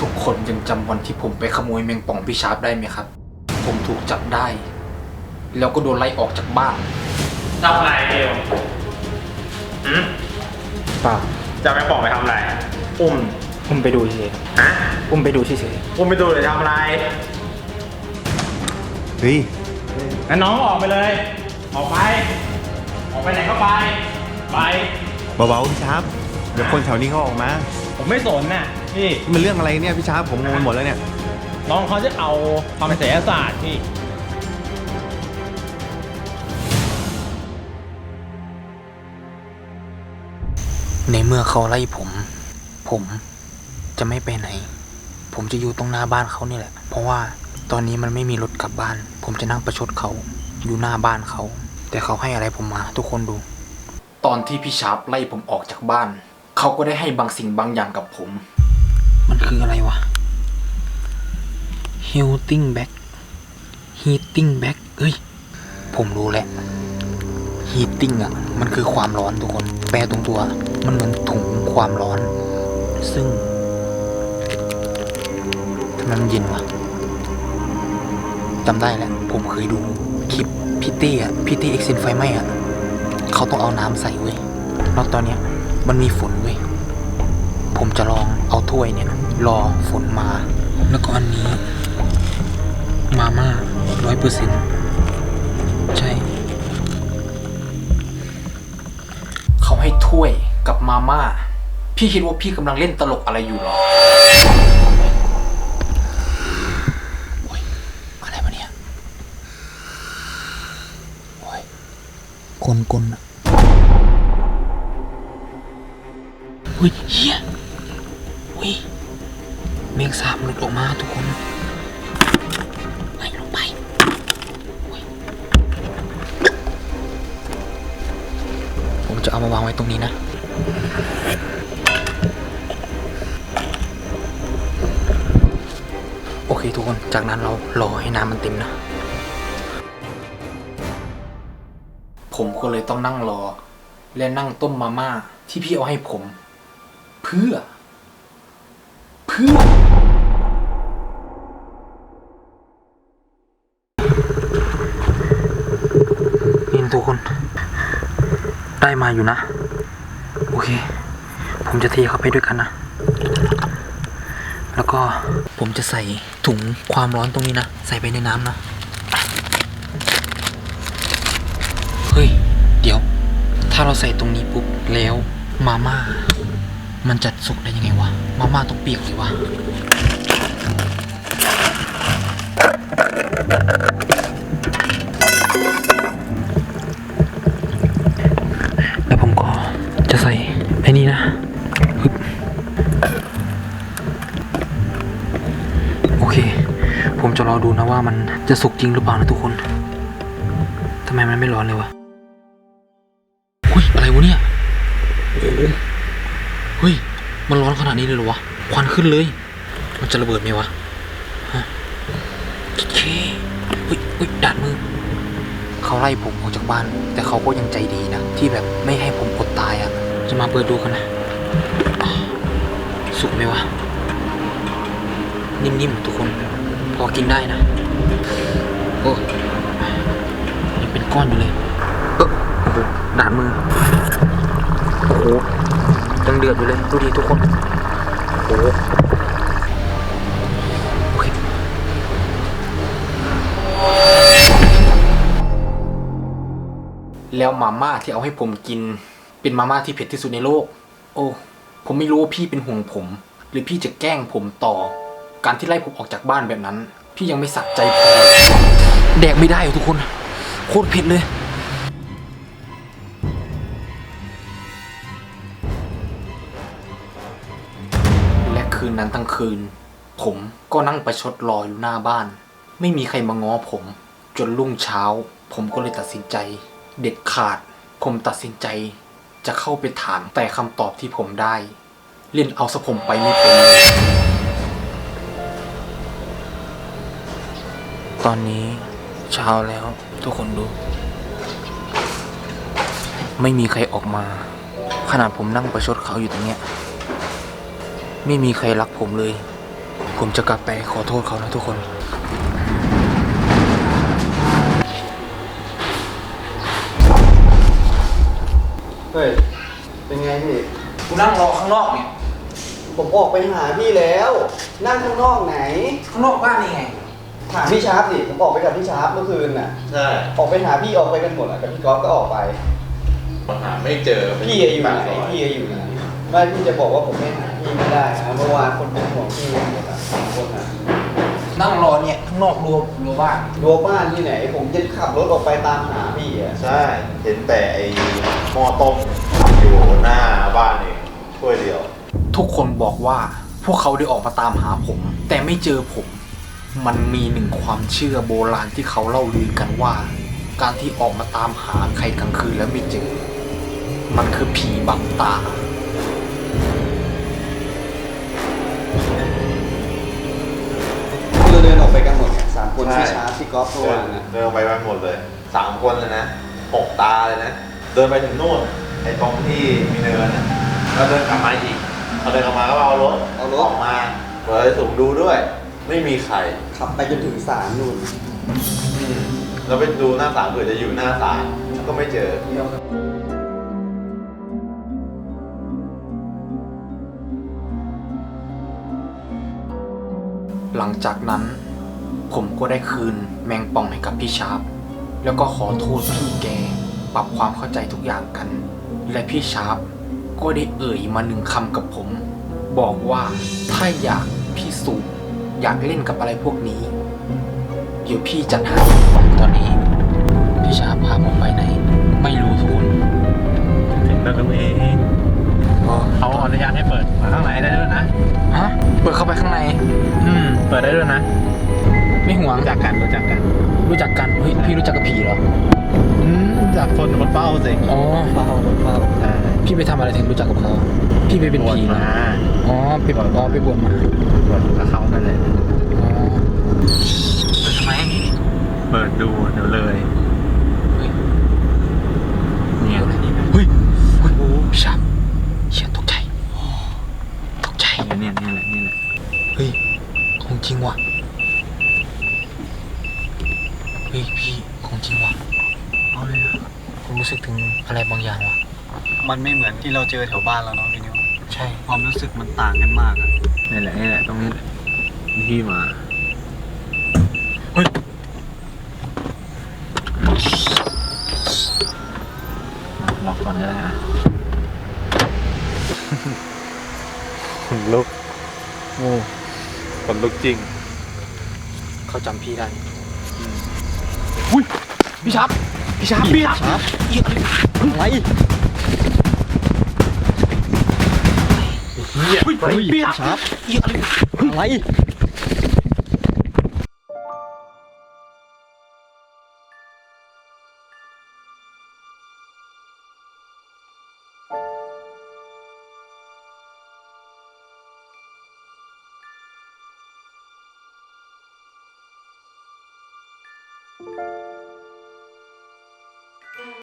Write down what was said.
ทุกคนยังจำวันที่ผมไปขโมยแมงป่องพี่ชาร์ปได้ไหมครับ ผมถูกจับได้ แล้วก็โดนไล่ออกจากบ้าน ทำอะไรเดียวหืมป่าจะไปบอกไปทำอะไร อุ้ม อุ้มไปดูเฉยฮะ ๆอุ้มไปดูเฉยอุ้มไปดูเลยทำอะไร เฮ้ย งั้นน้องออกไปเลย ออกไป ออกไปไหนก็ไป ไป เบาๆพี่ชาร์ปเดี๋ยวคนแถวนี้เขาออกมา ผมไม่สนน่ะ พี่มันเรื่องอะไรเนี่ยพี่ชาร์ปผมงงไปหมดแล้วเนี่ย น้องเขาจะเอาความเป็นศิลศาสตร์พี่ในเมื่อเขาไล่ผม ผมจะไม่ไปไหน ผมจะอยู่ตรงหน้าบ้านเขานี่แหละ เพราะว่าตอนนี้มันไม่มีรถกลับบ้าน ผมจะนั่งประชดเขาอยู่หน้าบ้านเขา แต่เขาให้อะไรผมมา ทุกคนดู ตอนที่พี่ชาร์ปไล่ผมออกจากบ้าน เขาก็ได้ให้บางสิ่งบางอย่างกับผม มันคืออะไรวะ heating bag heating bag เอ้ย ผมรู้แหละ heating อะ มันคือความร้อนทุกคน แปลตรงตัว มันเหมือนถุงความร้อน ซึ่งทำไมมันเย็นวะจำได้แล้วผมเคยดูคลิปพี่เต้อะพี่เต้เอ็กซินไฟไหม้อะเขาต้องเอาน้ำใส่เว้ยแล้วตอนเนี้ยมันมีฝนเว้ย ผมจะลองเอาถ้วยเนี่ยรอฝนมา แล้วก็อันนี้ มาม่าร้อยเปอร์เซ็นต์ใช่ เขาให้ถ้วยกับมาม่า พี่คิดว่าพี่กำลังเล่นตลกอะไรอยู่หรอโอ๊ยอะไรวะเนี่ยโอ๊ยกลกลอะเฮ้ยเฮีย เฮ้ยเมฆสาบหลุดออกมาทุกคนไปลงไปเฮ้ยผมจะเอามาวางไว้ตรงนี้นะโอเคทุกคน จากนั้นเรารอให้น้ำมันเต็มนะ ผมก็เลยต้องนั่งรอ และนั่งต้มมาม่าที่พี่เอาให้ผม เพื่อ เพื่อนี่ทุกคน ได้มาอยู่นะ โอเค ผมจะเทเข้าไปด้วยกันนะ แล้วก็ผมจะใส่ถุงความร้อนตรงนี้นะ ใส่ไปในน้ำนะ เฮ้ย เดี๋ยว ถ้าเราใส่ตรงนี้ปุ๊บแล้วมาม่า มันจะสุกได้ยังไงวะ มาม่าต้องเปียกสิวะ แล้วผมก็จะใส่ไอ้นี่นะโอเค ผมจะรอดูนะว่ามันจะสุกจริงหรือเปล่านะทุกคน ทำไมมันไม่ร้อนเลยวะ อุ้ย อะไรวะเนี่ย เฮ้ย มันร้อนขนาดนี้เลยเหรอวะ ควันขึ้นเลย มันจะระเบิดไหมวะฮะโอเคเฮ้ยเฮ้ยดัดมือ เขาไล่ผมออกจากบ้าน แต่เขาก็ยังใจดีนะ ที่แบบไม่ให้ผมอดตายอะ่ะ จะมาเปิดดูกันนะอ่าสุกไหมวะ นิ่มๆทุกคน พอกินได้นะ โอ้ยังเป็นก้อนอยู่เลย เออโอ้โหดาดมือ โอ้โห ยังเดือดอยู่เลยดูดิทุกคนโอ้โหโอเคแล้วมาม่าที่เอาให้ผมกิน เป็นมาม่าที่เผ็ดที่สุดในโลก โอ้ ผมไม่รู้ว่าพี่เป็นห่วงผม หรือพี่จะแกล้งผมต่อ การที่ไล่ผมออกจากบ้านแบบนั้น พี่ยังไม่สักใจพอแดกไม่ได้อะทุกคน โคตรเผ็ดเลย นนั้นทั้งคืน ผมก็นั่งประชดรออยู่หน้าบ้าน ไม่มีใครมาง้อผม จนรุ่งเช้า ผมก็เลยตัดสินใจ เด็ดขาด ผมตัดสินใจ จะเข้าไปถามแต่คำตอบที่ผมได้ เล่นเอาสะผมไปไม่เป็นเลยตอนนี้เช้าแล้ว ทุกคนดู ไม่มีใครออกมา ขนาดผมนั่งประชดเขาอยู่ตรงเนี้ย ไม่มีใครรักผมเลย ผมจะกลับไปขอโทษเขานะทุกคน เฮ้ย เป็นไงพี่ กูนั่งรอข้างนอกเนี่ย ผมออกไปหาพี่แล้ว นั่งข้างนอกไหน ข้างนอกบ้านนี่ไง หาพี่ชาร์ปดิผมออกไปกับพี่ชาร์ปเมื่อคืนน่ะ ใช่ออกไปหาพี่ออกไปกันหมดอะกับพี่ก๊อฟก็ออกไป หาไม่เจอพี่อะอยู่ไหนพี่อะอยู่ไหนไม่พี่จะบอกว่าผมไม่หา พี่ไม่ได้นะเมื่อวานคนเป็นห่วงพี่หมดอะสองคนอะนั่งรอเนี่ยข้างนอกรัวรัวบ้านรัวบ้านที่ไหน ผมจะขับรถออกไปตามหาพี่อะใช่ เห็นแต่ไอ้หม้อต้มอยู่หน้าบ้านเองช่วยเดียว ทุกคนบอกว่าพวกเขาได้ออกมาตามหาผม แต่ไม่เจอผม มันมีหนึ่งความเชื่อโบราณที่เขาเล่าลือกันว่า การที่ออกมาตามหาใครกลางคืนแล้วไม่เจอ มันคือผีบังตา คนใช่ พี่ชาร์ปพี่ก๊อฟเมื่อเดิวานนน่ะเดินไปไปหมดเลยสามคนเลยนะหกตาเลยนะ เดินไปถึงนู่นไอ้ตรงที่มีเนินนะแล้วเดินกลับมาอีกพอเดินกลับมาก็เอารถเอารถออกมาเปิดสูงดูด้วย ไม่มีใครขับไปจนถึงศาลนู่นอืมแล้วไปดูหน้าศาลเผื่อจะอยู่หน้าศาลก็ไม่เจอ หลังจากนั้น ผมก็ได้คืนแมงป่องให้กับพี่ชาร์ปแล้วก็ขอโทษพี่แก ปรับความเข้าใจทุกอย่างกัน และพี่ชาร์ปก็ได้เอ่ยมาหนึ่งคำกับผม บอกว่าถ้าอยากพิสูจน์อยากเล่นกับอะไรพวกนี้ เดี๋ยวพี่จัดให้ตอนนี้พี่ชาร์ปพาผมไปไหน ไม่รู้ทุกคนถึงแล้วรู้เองก็เขาอนุญาตให้เปิดมาข้างในได้ด้วยนะฮะเปิดเข้าไปข้างใน อืม เปิดได้ด้วยนะไม่ ห่วงรู้จักกันรู้จักกันรู้จักกันเฮ้ยพี่รู้จักกับผีเหรออืมจากคนคนเฝ้าสิอ๋อเฝ้าเฝ้าใช่พี่ไปทำอะไรถึงรู้จักกับเขาพี่ไปเป็นผีเหรอมาอ๋อไปบวชอ๋อไปบวชมาบวชกับเขานั่นแหละอ๋อ เปิดทำไมเปิดดูเดี๋ยวเลย เฮ้ย เนี่ย เฮ้ยเฮ้ยพี่ชาบเชี่ยตกใจ ตกใจ เนี่ยเนี่ยแหละนี่แหละ เฮ้ย ของจริงว่ะ เฮ้ยพี่ของจริงว่ะเอาเลยนะผมรู้สึกถึงอะไรบางอย่างว่ะ มันไม่เหมือนที่เราเจอแถวบ้านเราเนาะพี่นิวใช่ ความรู้สึกมันต่างกันมากอะนี่แหละนี่แหละตรงนี้แหละที่มา เฮ้ย ล็อกก่อนก็ได้นะขนลุกโอ้ขนลุกจริง เขาจำพี่ได้ อุ้ยพี่ชับพี่ชับพี่ชับเหี้ยอะไรเฮียเฮ้ยพี่ชับเหี้ยอะไร อะไร